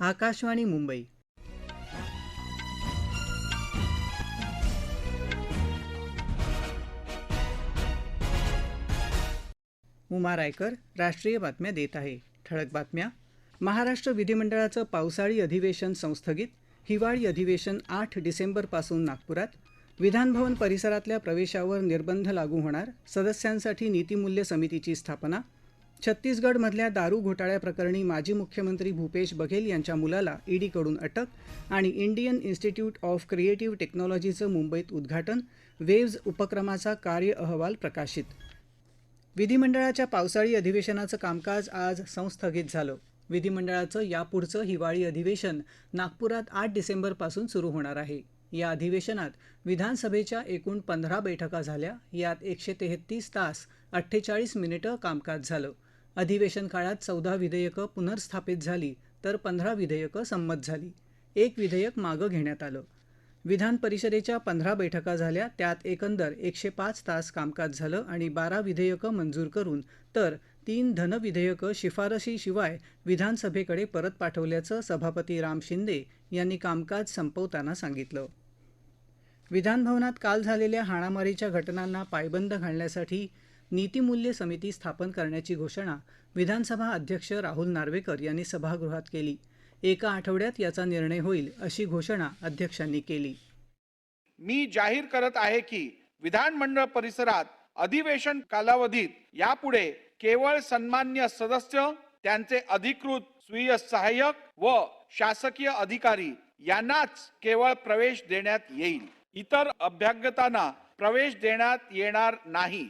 आकाशवाणी मुंबई. उमा रायकर राष्ट्रीय बातम्या देत आहे. ठळक बातम्या. महाराष्ट्र विधिमंडळाचं पावसाळी अधिवेशन संस्थगित. हिवाळी अधिवेशन आठ डिसेंबरपासून नागपुरात. विधानभवन परिसरातल्या प्रवेशावर निर्बंध लागू होणार. सदस्यांसाठी नीतिमूल्य समितीची स्थापना. छत्तीसगडमधल्या दारू घोटाळ्याप्रकरणी माजी मुख्यमंत्री भूपेश बघेल यांच्या मुलाला ईडीकडून अटक आणि इंडियन इन्स्टिट्यूट ऑफ क्रिएटिव्ह टेक्नॉलॉजीचं मुंबईत उद्घाटन वेव्ज उपक्रमाचा कार्य अहवाल प्रकाशित. विधिमंडळाच्या पावसाळी अधिवेशनाचं कामकाज आज संस्थगित झालं. विधिमंडळाचं यापुढचं हिवाळी अधिवेशन नागपुरात आठ डिसेंबरपासून सुरू होणार आहे. या अधिवेशनात विधानसभेच्या एकूण पंधरा बैठका झाल्या. यात एकशे तेहतीस तास अठ्ठेचाळीस मिनिटं कामकाज झालं. अधिवेशन काळात चौदा विधेयकं पुनर्स्थापित झाली तर पंधरा विधेयकं संमत झाली. एक विधेयक मागं घेण्यात आलं. विधान परिषदेच्या पंधरा बैठका झाल्या त्यात एकंदर एकशे पाच तास कामकाज झालं आणि बारा विधेयकं मंजूर करून तर तीन धनविधेयकं शिफारशीशिवाय विधानसभेकडे परत पाठवल्याचं सभापती राम शिंदे यांनी कामकाज संपवताना सांगितलं. विधानभवनात काल झालेल्या हाणामारीच्या घटनांना पायबंद घालण्यासाठी नीतिमूल्य समिती स्थापन करण्याची घोषणा विधानसभा अध्यक्ष राहुल नार्वेकर यांनी सभागृहात केली. एका आठवड्यात याचा निर्णय होईल अशी घोषणा अध्यक्षांनी केली. मी जाहीर करत आहे की विधानमंडळ परिसरात अधिवेशन कालावधीत यापुढे केवळ सन्मान्य सदस्य त्यांचे अधिकृत स्वीय सहाय्यक व शासकीय अधिकारी यांनाच केवळ प्रवेश देण्यात येईल. इतर अभ्यागतांना प्रवेश देण्यात येणार नाही.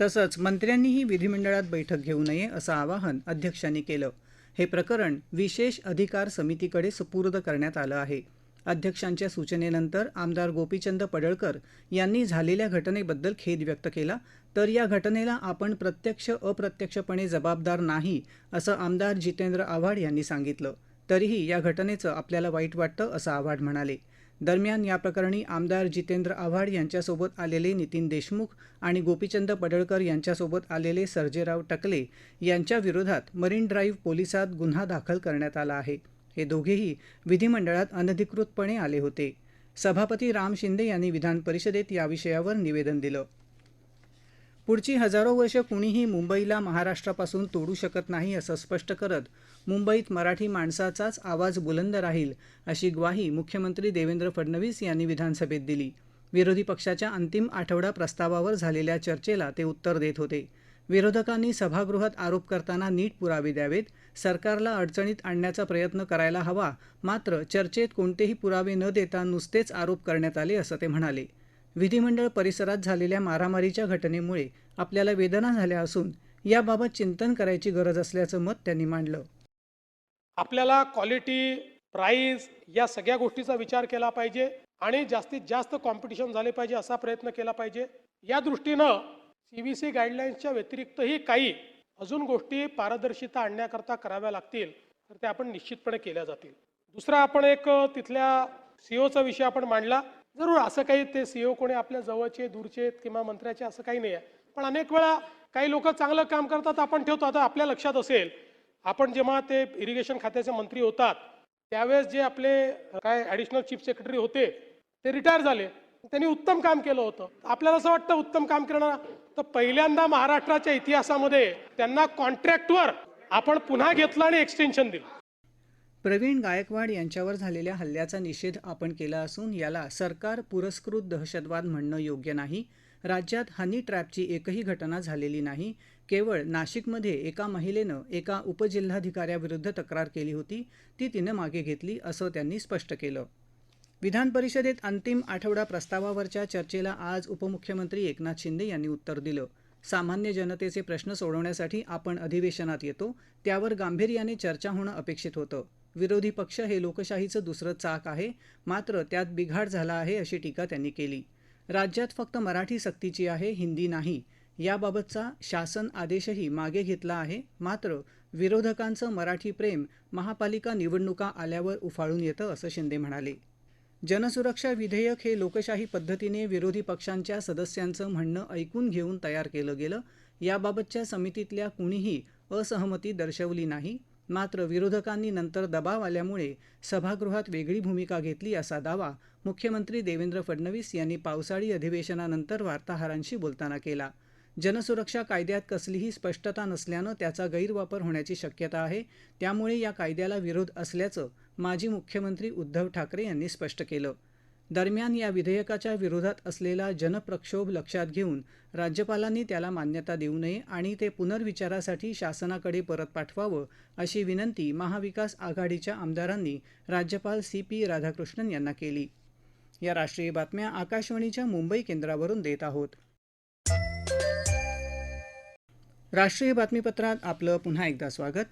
तसंच मंत्र्यांनीही विधिमंडळात बैठक घेऊ नये असं आवाहन अध्यक्षांनी केलं. हे प्रकरण विशेष अधिकार समितीकडे सुपूर्द करण्यात आलं आहे. अध्यक्षांच्या सूचनेनंतर आमदार गोपीचंद पडळकर यांनी झालेल्या घटनेबद्दल खेद व्यक्त केला तर या घटनेला आपण प्रत्यक्ष अप्रत्यक्षपणे जबाबदार नाही असं आमदार जितेंद्र आव्हाड यांनी सांगितलं. तरीही या घटनेचं आपल्याला वाईट वाटतं असं आव्हाड म्हणाले. दरम्यान या प्रकरणी आमदार जितेंद्र आव्हाड यांच्यासोबत आलेले नितीन देशमुख आणि गोपीचंद पडळकर यांच्यासोबत आलेले सर्जेराव टकले यांच्या विरोधात मरीन ड्राईव्ह पोलिसात गुन्हा दाखल करण्यात आला आहे. हे दोघेही विधिमंडळात अनधिकृतपणे आले होते. सभापती राम शिंदे यांनी विधान परिषदेत या विषयावर निवेदन दिलं. पुढची हजारो वर्ष कुणीही मुंबईला महाराष्ट्रापासून तोडू शकत नाही असं स्पष्ट करत मुंबईत मराठी माणसाचाच आवाज बुलंद राहील अशी ग्वाही मुख्यमंत्री देवेंद्र फडणवीस यांनी विधानसभेत दिली. विरोधी पक्षाच्या अंतिम आठवडा प्रस्तावावर झालेल्या चर्चेला ते उत्तर देत होते. विरोधकांनी सभागृहात आरोप करताना नीट पुरावे द्यावेत सरकारला अडचणीत आणण्याचा प्रयत्न करायला हवा मात्र चर्चेत कोणतेही पुरावे न देता नुसतेच आरोप करण्यात आले असं ते म्हणाले. विधिमंडळ परिसरात झालेल्या मारामारीच्या घटनेमुळे आपल्याला वेदना झाल्या असून याबाबत चिंतन करायची गरज असल्याचं मत त्यांनी मांडलं. आपल्याला क्वालिटी प्राईस या सगळ्या गोष्टीचा विचार केला पाहिजे आणि जास्तीत जास्त कॉम्पिटिशन झाले पाहिजे असा प्रयत्न केला पाहिजे. या दृष्टीनं सी बी सी गाईडलाईन्सच्या व्यतिरिक्तही काही अजून गोष्टी पारदर्शिता आणण्याकरता कराव्या लागतील तर त्या आपण निश्चितपणे केल्या जातील. दुसरा आपण एक तिथल्या तिथल्या सीओचा विषय आपण मांडला. जरूर असं काही ते सीओ कोणी आपल्या जवळचे दूरचे आहेत किंवा मंत्र्याचे असं काही नाही आहे. पण अनेक वेळा काही लोक चांगलं काम करतात आपण ठेवतो. आता आपल्या लक्षात असेल आपण जेव्हा ते इरिगेशन खात्याचे मंत्री होतात त्यावेळेस जे आपले काय ॲडिशनल चीफ सेक्रेटरी होते ते रिटायर झाले. त्यांनी उत्तम काम केलं होतं. आपल्याला असं वाटतं उत्तम काम करणार? तर पहिल्यांदा महाराष्ट्राच्या इतिहासामध्ये त्यांना कॉन्ट्रॅक्टवर आपण पुन्हा घेतलं आणि एक्सटेन्शन दिलं. प्रवीण गायकवाड यांच्यावर झालेल्या हल्ल्याचा निषेध आपण केला असून याला सरकार पुरस्कृत दहशतवाद म्हणणं योग्य नाही. राज्यात हनी ट्रॅपची एकही घटना झालेली नाही. केवळ नाशिकमध्ये एका महिलेनं एका उपजिल्हाधिकाऱ्याविरुद्ध तक्रार केली होती. ती तिनं मागे घेतली असं त्यांनी स्पष्ट केलं. विधान परिषदेत अंतिम आठवडा प्रस्तावावरच्या चर्चेला आज उपमुख्यमंत्री एकनाथ शिंदे यांनी उत्तर दिलं. सामान्य जनतेचे प्रश्न सोडवण्यासाठी आपण अधिवेशनात येतो. त्यावर गांभीर्याने चर्चा होणं अपेक्षित होतं. विरोधी पक्ष हे लोकशाहीचं दुसरं चाक आहे मात्र त्यात बिघाड झाला आहे अशी टीका त्यांनी केली. राज्यात फक्त मराठी सक्तीची आहे हिंदी नाही. याबाबतचा शासन आदेशही मागे घेतला आहे मात्र विरोधकांचं मराठी प्रेम महापालिका निवडणुका आल्यावर उफाळून येतं असं शिंदे म्हणाले. जनसुरक्षा विधेयक हे लोकशाही पद्धतीने विरोधी पक्षांच्या सदस्यांचं म्हणणं ऐकून घेऊन तयार केलं गेलं. याबाबतच्या समितीतल्या कुणीही असहमती दर्शवली नाही. मात्र विरोधकांनी नंतर दबाव आल्यामुळे सभागृहात वेगळी भूमिका घेतली असा दावा मुख्यमंत्री देवेंद्र फडणवीस यांनी पावसाळी अधिवेशनानंतर वार्ताहरांशी बोलताना केला. जनसुरक्षा कायद्यात कसलीही स्पष्टता नसल्यानं त्याचा गैरवापर होण्याची शक्यता आहे. त्यामुळे या कायद्याला विरोध असल्याचं माजी मुख्यमंत्री उद्धव ठाकरे यांनी स्पष्ट केलं. दरम्यान या विधेयकाच्या विरोधात असलेला जनप्रक्षोभ लक्षात घेऊन राज्यपालांनी त्याला मान्यता देऊ नये आणि ते पुनर्विचारासाठी शासनाकडे परत पाठवावं अशी विनंती महाविकास आघाडीच्या आमदारांनी राज्यपाल सी पी राधाकृष्णन यांना केली. या राष्ट्रीय बातम्या आकाशवाणीच्या मुंबई केंद्रावरून देत आहोत. राष्ट्रीय बातमीपत्रात आपलं पुन्हा एकदा स्वागत.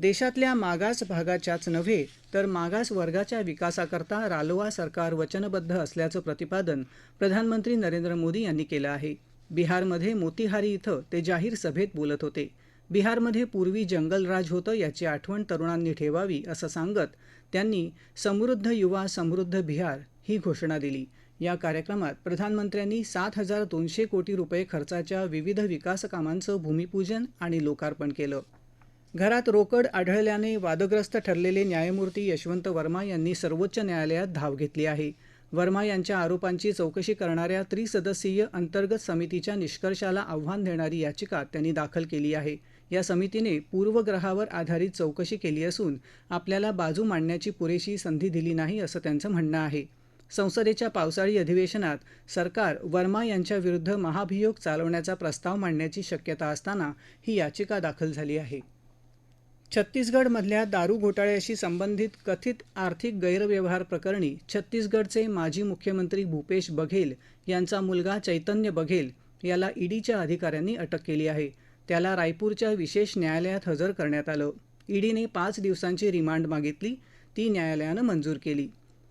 देशातल्या मागास भागाच्याच नव्हे तर मागास वर्गाच्या विकासाकरता रालोआ सरकार वचनबद्ध असल्याचं प्रतिपादन प्रधानमंत्री नरेंद्र मोदी यांनी केलं आहे. बिहारमध्ये मोतीहारी इथं ते जाहीर सभेत बोलत होते. बिहारमध्ये पूर्वी जंगलराज होतं याची आठवण तरुणांनी ठेवावी असं सांगत त्यांनी समृद्ध युवा समृद्ध बिहार ही घोषणा दिली. या कार्यक्रमात प्रधानमंत्र्यांनी सात हजार दोनशे कोटी रुपये खर्चाच्या विविध विकासकामांचं भूमिपूजन आणि लोकार्पण केलं. घरात रोकड आढळल्याने वादग्रस्त ठरलेले न्यायमूर्ती यशवंत वर्मा यांनी सर्वोच्च न्यायालयात धाव घेतली आहे. वर्मा यांच्या आरोपांची चौकशी करणाऱ्या त्रिसदस्यीय अंतर्गत समितीच्या निष्कर्षाला आव्हान देणारी याचिका त्यांनी दाखल केली आहे. या समितीने पूर्वग्रहावर आधारित चौकशी केली असून आपल्याला बाजू मांडण्याची पुरेशी संधी दिली नाही असं त्यांचं म्हणणं आहे. संसदेच्या पावसाळी अधिवेशनात सरकार वर्मा यांच्याविरुद्ध महाभियोग चालवण्याचा प्रस्ताव मांडण्याची शक्यता असताना ही याचिका दाखल झाली आहे. छत्तीसगडमधल्या दारू घोटाळ्याशी संबंधित कथित आर्थिक गैरव्यवहार प्रकरणी छत्तीसगडचे माजी मुख्यमंत्री भूपेश बघेल यांचा मुलगा चैतन्य बघेल याला ईडीच्या अधिकाऱ्यांनी अटक केली आहे. त्याला रायपूरच्या विशेष न्यायालयात हजर करण्यात आलं. ईडीने पाच दिवसांची रिमांड मागितली. ती न्यायालयानं मंजूर केली.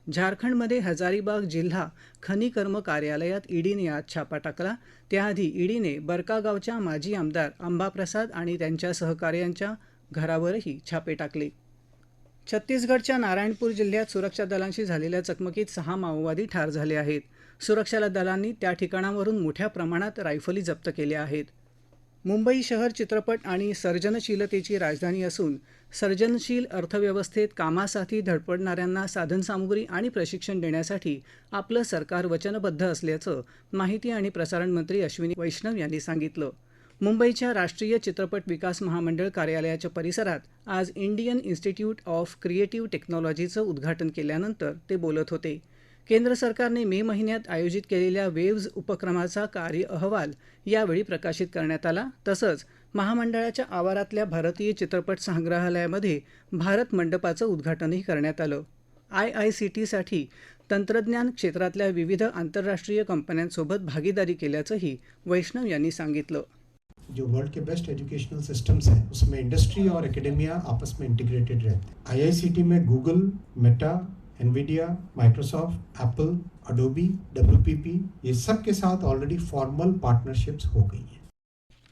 झारखंडमध्ये हजारीबाग जिल्हा खनिकर्म कार्यालयात ईडीने आज छापा टाकला. त्याआधी ईडीने बरकागावच्या माजी आमदार अंबाप्रसाद आणि त्यांच्या सहकार्यांच्या घरावरही छापे टाकले. छत्तीसगडच्या नारायणपूर जिल्ह्यात सुरक्षा दलांशी झालेल्या चकमकीत सहा माओवादी ठार झाले आहेत. सुरक्षा दलांनी त्या ठिकाणावरून मोठ्या प्रमाणात रायफली जप्त केल्या आहेत. मुंबई शहर चित्रपट आणि सर्जनशीलतेची राजधानी असून सर्जनशील अर्थव्यवस्थेत कामासाठी धडपडणाऱ्यांना साधनसामुग्री आणि प्रशिक्षण देण्यासाठी आपलं सरकार वचनबद्ध असल्याचं माहिती आणि प्रसारण मंत्री अश्विनी वैष्णव यांनी सांगितलं. मुंबईच्या राष्ट्रीय चित्रपट विकास महामंडळ कार्यालयाच्या परिसरात आज इंडियन इन्स्टिट्यूट ऑफ क्रिएटिव्ह टेक्नॉलॉजीचं उद्घाटन केल्यानंतर ते बोलत होते. केंद्र सरकारने मे महिन्यात आयोजित केलेल्या वेव्ज उपक्रमाचा कार्य अहवाल यावेळी प्रकाशित करण्यात आला. तसंच महामंडळाच्या आवारातल्या भारतीय चित्रपट संग्रहालयामध्ये भारत मंडपाचं उद्घाटनही करण्यात आलं. आय आय सी टीसाठी तंत्रज्ञान क्षेत्रातल्या विविध आंतरराष्ट्रीय कंपन्यांसोबत भागीदारी केल्याचंही वैष्णव यांनी सांगितलं. जो वर्ल्ड के बेस्ट एजुकेशनल सिस्टम्स हैं उसमें इंडस्ट्री और एकेडेमिया आपस में इंटीग्रेटेड रहते हैं। आईआईसीटी में Google Meta Nvidia Microsoft Apple Adobe W ये सब के साथ ऑलरेडी फॉर्मल पार्टनरशिप्स हो गई हैं।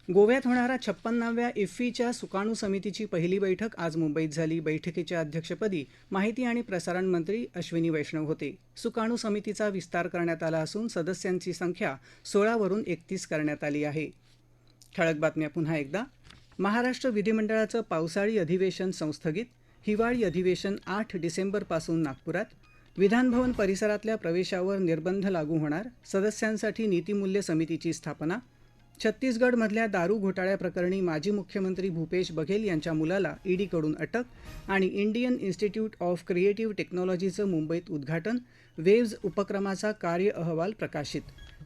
गोव्यात होणाऱ्या छप्पन्नाव्या इफ्फीच्या सुकाणू समितीची पहिली बैठक आज मुंबईत झाली. बैठकीच्या अध्यक्षपदी माहिती आणि प्रसारण मंत्री अश्विनी वैष्णव होते. सुकाणू समितीचा विस्तार करण्यात आला असून सदस्यांची संख्या सोळावरून एकतीस करण्यात आली आहे. ठळक बातम्या पुन्हा एकदा. महाराष्ट्र विधिमंडळाचं पावसाळी अधिवेशन संस्थगित. हिवाळी अधिवेशन आठ डिसेंबरपासून नागपुरात. विधानभवन परिसरातल्या प्रवेशावर निर्बंध लागू होणार. सदस्यांसाठी नीतिमूल्य समितीची स्थापना. छत्तीसगडमधल्या दारू घोटाळ्याप्रकरणी माजी मुख्यमंत्री भूपेश बघेल यांच्या मुलाला ईडीकडून अटक आणि इंडियन इन्स्टिट्यूट ऑफ क्रिएटिव्ह टेक्नॉलॉजीचं मुंबईत उद्घाटन. वेव्ज उपक्रमाचा कार्य अहवाल प्रकाशित.